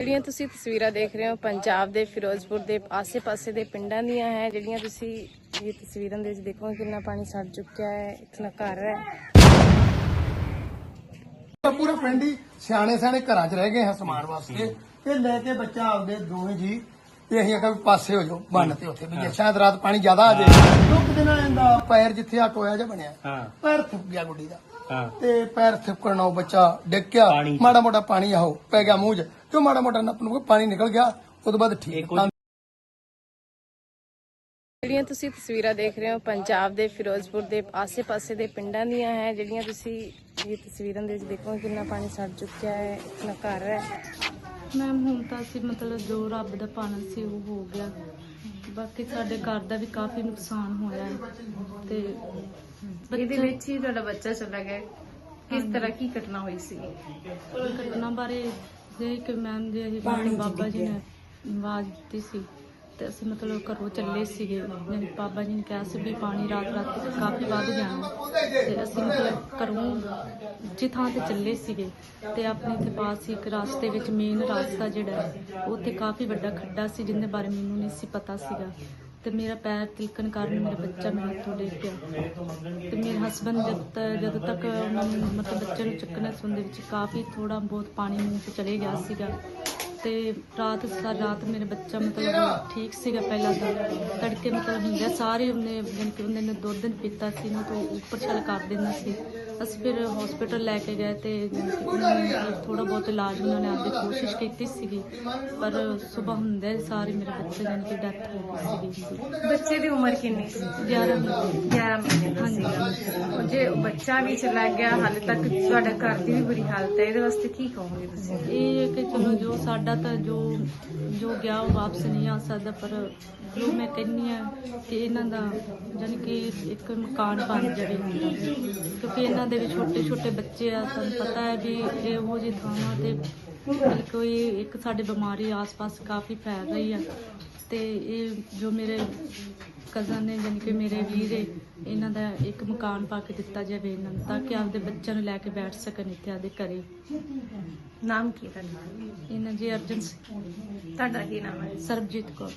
ਜਿਹੜੀਆਂ ਤੁਸੀਂ ਤਸਵੀਰਾਂ ਦੇਖ ਰਹੇ ਹੋ ਪੰਜਾਬ ਦੇ, ਫਿਰੋਜ਼ਪੁਰ ਦੇ, ਆਸੇ-ਪਾਸੇ ਦੇ ਪਿੰਡਾਂ ਦੀਆਂ ਹੈ, ਜਿਹੜੀਆਂ ਤੁਸੀਂ ਇਹ ਤਸਵੀਰਾਂ ਦੇ ਵਿੱਚ ਦੇਖੋ ਕਿੰਨਾ ਪਾਣੀ ਸੜ ਚੁੱਕਿਆ ਹੈ ਇਤਨਾ ਘਰ ਹੈ। ਪੂਰਾ ਪਿੰਡ ਹੀ ਸਿਆਣੇ ਸਿਆਣੇ ਘਰਾਂ 'ਚ ਰਹਿ ਗਏ ਹਾਂ ਸਮਾਨ ਵਾਸਤੇ ਤੇ ਲੈ ਕੇ ਬੱਚਾ ਆਪਦੇ ਦੋਵੇਂ ਜੀ ਤੇ ਅਸੀਂ ਆਖਿਆ ਵੀ ਪਾਸੇ ਹੋ ਜਾਓ ਬੰਨ ਤੇ ਉੱਥੇ। ਵੀ ਜੇ ਸ਼ਾਇਦ ਰਾਤ ਪਾਣੀ ਜ਼ਿਆਦਾ ਆ ਜਾਏ ਲੋਕ ਦਿਨਾਂ ਇਹਦਾ ਪੈਰ ਜਿੱਥੇ ਆ ਟੋਇਆ ਜਿਹਾ ਬਣਿਆ। ਹਾਂ। ਪੈਰ ਥੁੱਕ ਗਿਆ ਗੁੱਡੀ ਦਾ। ਹਾਂ। ਤੇ ਪੈਰ ਥੁੱਕਣ ਨਾਲ ਉਹ ਬੱਚਾ ਡਿੱਗ ਗਿਆ। ਪਾਣੀ 'ਚ। ਮਾੜਾ ਮੋਟਾ ਪਾਣੀ ਆਹੋ ਪੈ ਗਿਆ ਮੂੰਹ 'ਚ। ਜੋ ਮਾੜਾ ਮੋਟਾ ਨੱਪ ਨੂੰ ਪਾਣੀ ਨਿਕਲ ਗਿਆ। ਉਹ ਤੋਂ ਬਾਅਦ ਠੀਕ। ਜਿਹੜੀਆਂ ਤੁਸੀਂ ਤਸਵੀਰਾਂ ਦੇਖ ਰਹੇ ਹੋ ਪੰਜਾਬ ਦੇ ਫਿਰੋਜ਼ਪੁਰ ਦੇ ਆਸੇ-ਪਾਸੇ ਦੇ ਪਿੰਡਾਂ ਦੀਆਂ ਹੈ ਜਿਹੜੀਆਂ ਤੁਸੀਂ ਇਹ ਤਸਵੀਰਾਂ ਦੇ ਵਿੱਚ ਦੇਖੋ ਕਿੰਨਾ ਪਾਣੀ ਸੜ ਚੁੱਕਿਆ ਹੈ ਇਤਨਾ ਘਰ ਹੈ। ਮੈਮ ਹੁਣ ਤਾਂ ਅਸੀਂ ਮਤਲਬ ਜੋ ਰੱਬ ਦਾ ਪਾਣਾ ਸੀ ਉਹ ਹੋ ਗਿਆ। ਬਾਕੀ ਸਾਡੇ ਘਰ ਦਾ ਵੀ ਕਾਫੀ ਨੁਕਸਾਨ ਹੋਇਆ ਹੈ। ਤੇ ਇਹਦੇ ਵਿੱਚ ਹੀ ਤੁਹਾਡਾ ਬੱਚਾ ਚਲਾ ਗਿਆ ਕਿਸ ਤਰ੍ਹਾਂ ਕੀ ਘਟਨਾ ਹੋਈ ਸੀ? ਘਟਨਾ ਬਾਰੇ ਜੇ ਕਿ ਮੈਮ ਜੀ ਅਸੀਂ ਮੈਨੂੰ ਬਾਬਾ ਜੀ ਨੇ ਆਵਾਜ਼ ਦਿੱਤੀ ਸੀ। ਤੇ ਅਸੀਂ ਮਤਲਬ ਘਰੋਂ ਚੱਲੇ ਸੀਗੇ। ਯਾਨੀ ਬਾਬਾ ਜੀ ਨੇ ਕਿਹਾ ਸੀ ਵੀ ਪਾਣੀ ਰਾਤ ਰਾਤ ਕਾਫੀ ਵੱਧ ਜਾਣਾ। ਤੇ ਅਸੀਂ ਮਤਲਬ ਘਰੋਂ ਜਿ ਥਾਂ ਤੇ ਚੱਲੇ ਸੀਗੇ ਤੇ ਆਪਣੇ ਇੱਥੇ ਪਾਸ ਹੀ ਇੱਕ ਰਾਸਤੇ ਵਿੱਚ ਮੇਨ ਰਾਸਤਾ ਜਿਹੜਾ ਹੈ ਉੱਥੇ ਕਾਫੀ ਵੱਡਾ ਖੱਡਾ ਸੀ ਜਿਹਦੇ ਬਾਰੇ ਮੈਨੂੰ ਨਹੀਂ ਸੀ ਪਤਾ ਸੀਗਾ। ਤੇ ਮੇਰਾ ਪੈਰ ਤਿਲਕਣ ਕਾਰਨ ਮੇਰਾ ਬੱਚਾ ਮੇਰੇ ਹੱਥੋਂ ਡਿੱਗ ਪਿਆ। ਤੇ ਮੇਰੇ ਹਸਬੰਦ ਜਦ ਤ, ਜਦੋਂ ਤੱਕ ਉਹਨਾਂ ਨੂੰ ਮਤਲਬ ਬੱਚੇ ਨੂੰ ਚੁੱਕਣਾ ਸੀ ਵਿੱਚ ਕਾਫੀ ਥੋੜਾ ਬਹੁਤ ਪਾਣੀ ਮੂੰਹ 'ਚ ਚਲੇ ਗਿਆ ਸੀਗਾ। ਤੇ ਰਾਤ ਸਾਰੀ ਰਾਤ ਮੇਰੇ ਬੱਚਾ ਮਤਲਬ ਠੀਕ ਸੀਗਾ ਪਹਿਲਾਂ ਤਾਂ। ਤੜਕੇ ਮਤਲਬ ਹੁੰਦਾ ਸਾਰੇ ਉਹਨੇ ਜਾਣੀ ਕਿ ਉਹਨੇ ਦੁੱਧ ਪੀਤਾ ਸੀ ਨਾ ਤੋਂ ਉੱਪਰ ਛਲ ਕਰ ਦਿੰਦਾ ਸੀ। ਅਸੀਂ ਫਿਰ ਹਸਪੀਟਲ ਲੈ ਕੇ ਗਏ ਤੇ ਥੋੜਾ ਬਹੁਤ ਇਲਾਜ ਉਹਨਾਂ ਨੇ ਆਪਦੀ ਕੋਸ਼ਿਸ਼ ਕੀਤੀ ਸੀਗੀ ਪਰ ਸਵੇਰ ਹੁੰਦੇ ਸਾਰੇ ਮੇਰੇ ਬੱਚੇ ਜਾਣੀ ਕਿ ਡੈਥ ਹੋ ਗਈ ਸੀਗੀ। ਬੱਚੇ ਦੀ ਉਮਰ ਕਿੰਨੀ ਸੀ? 11 ਮਹੀਨੇ 11 ਮਹੀਨੇ ਦਾ ਸੀਗਾ। ਜੇ ਬੱਚਾ ਵੀ ਚਲਾ ਗਿਆ ਹਾਲੇ ਤੱਕ ਤੁਹਾਡਾ ਘਰ ਦੀ ਵੀ ਬੁਰੀ ਹਾਲਤ ਹੈ ਇਹਦੇ ਵਾਸਤੇ ਕੀ ਕਹੋਗੇ ਤੁਸੀਂ? ਇਹ ਕਿ ਚਲੋ ਜੋ ਸਾਡਾ ਤਾਂ ਜੋ ਜੋ ਗਿਆ ਉਹ ਵਾਪਸ ਨਹੀਂ ਆ ਸਕਦਾ ਪਰ ਜੋ ਮੈਂ ਕਹਿੰਨੀ ਆ ਕਿ ਇਹਨਾਂ ਦਾ ਜਾਣੀ ਕਿ ਇੱਕ ਮਕਾਨ ਬਣ ਜਾਵੇ। ਹੁੰਦਾ ਕਿਉਂਕਿ ਇਹਨਾਂ ਦੇ ਵੀ ਛੋਟੇ ਛੋਟੇ ਬੱਚੇ ਆ ਤੁਹਾਨੂੰ ਪਤਾ ਹੈ ਵੀ ਇਹੋ ਜਿਹੀ ਥਾਵਾਂ ਤੇ ਮਤਲਬ ਕੋਈ ਇੱਕ ਸਾਡੇ ਬਿਮਾਰੀ ਆਸ-ਪਾਸ ਕਾਫੀ ਫੈਲ ਰਹੀ ਆ। ਤੇ ਇਹ ਜੋ ਮੇਰੇ ਕਜ਼ਨ ਨੇ ਜਾਣੀ ਕਿ ਮੇਰੇ ਵੀਰ ਏ ਇਹਨਾਂ ਦਾ ਇੱਕ ਮਕਾਨ ਪਾ ਕੇ ਦਿੱਤਾ ਜਾਵੇ ਇਹਨਾਂ ਨੂੰ ਤਾਂ ਕਿ ਆਪਦੇ ਬੱਚਿਆਂ ਨੂੰ ਲੈ ਕੇ ਬੈਠ ਸਕਣ ਇੱਥੇ ਆਪਦੇ ਘਰੇ। ਨਾਮ ਕੀ ਹੈ ਤੁਹਾਡਾ? ਇਹਨਾਂ ਜੀ ਅਰਜਨ ਸਿੰਘ, ਤੁਹਾਡਾ ਕੀ ਨਾਮ ਹੈ? ਸਰਬਜੀਤ ਕੌਰ।